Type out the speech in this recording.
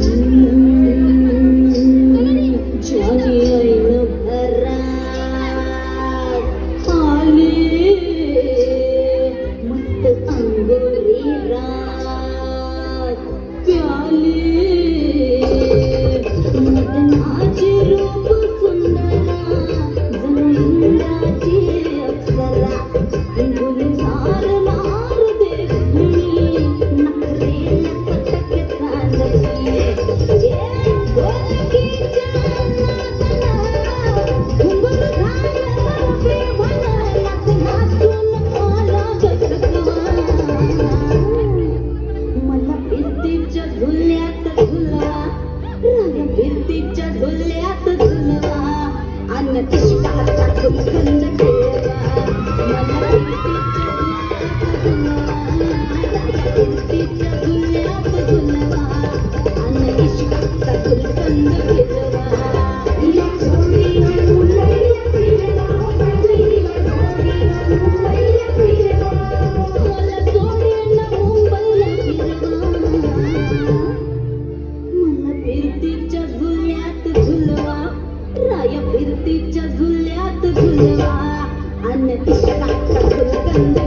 Johnny, I'm a rat. olhada तिच्या झुल्यात झुलवा आणि तिच्या